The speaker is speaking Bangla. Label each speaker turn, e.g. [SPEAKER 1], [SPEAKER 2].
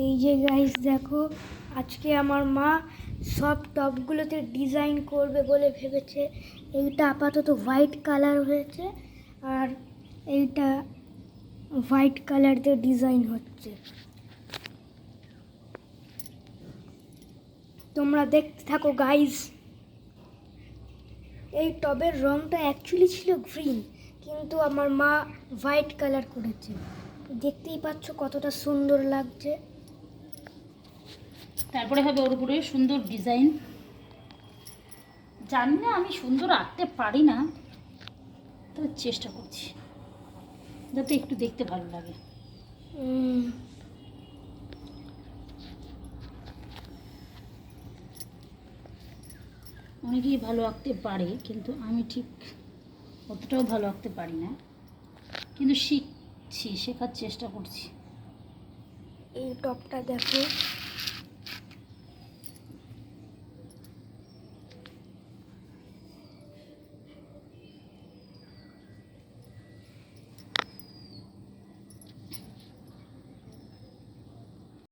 [SPEAKER 1] এই যে গাইস দেখো, আজকে আমার মা সব টপগুলোতে ডিজাইন করবে বলে ভেবেছে। এইটা আপাতত হোয়াইট কালার হয়েছে আর এইটা হোয়াইট কালার দিয়ে ডিজাইন হচ্ছে। তোমরা দেখতে থাকো গাইস এই টবের রংটা অ্যাকচুয়ালি ছিল গ্রিন কিন্তু আমার মা হোয়াইট কালার করেছে। দেখতেই পাচ্ছ কতটা সুন্দর লাগছে।
[SPEAKER 2] তারপরে হবে ওর উপরে সুন্দর ডিজাইন। জানি না আমি সুন্দর আঁকতে পারি না তবে চেষ্টা করছি যাতে একটু দেখতে ভালো লাগে। অনেকেই ভালো আঁকতে পারে কিন্তু আমি ঠিক অতটাও ভালো আঁকতে পারি না। কিন্তু শিখছি শেখার চেষ্টা করছি।
[SPEAKER 1] এই টপটা দেখো।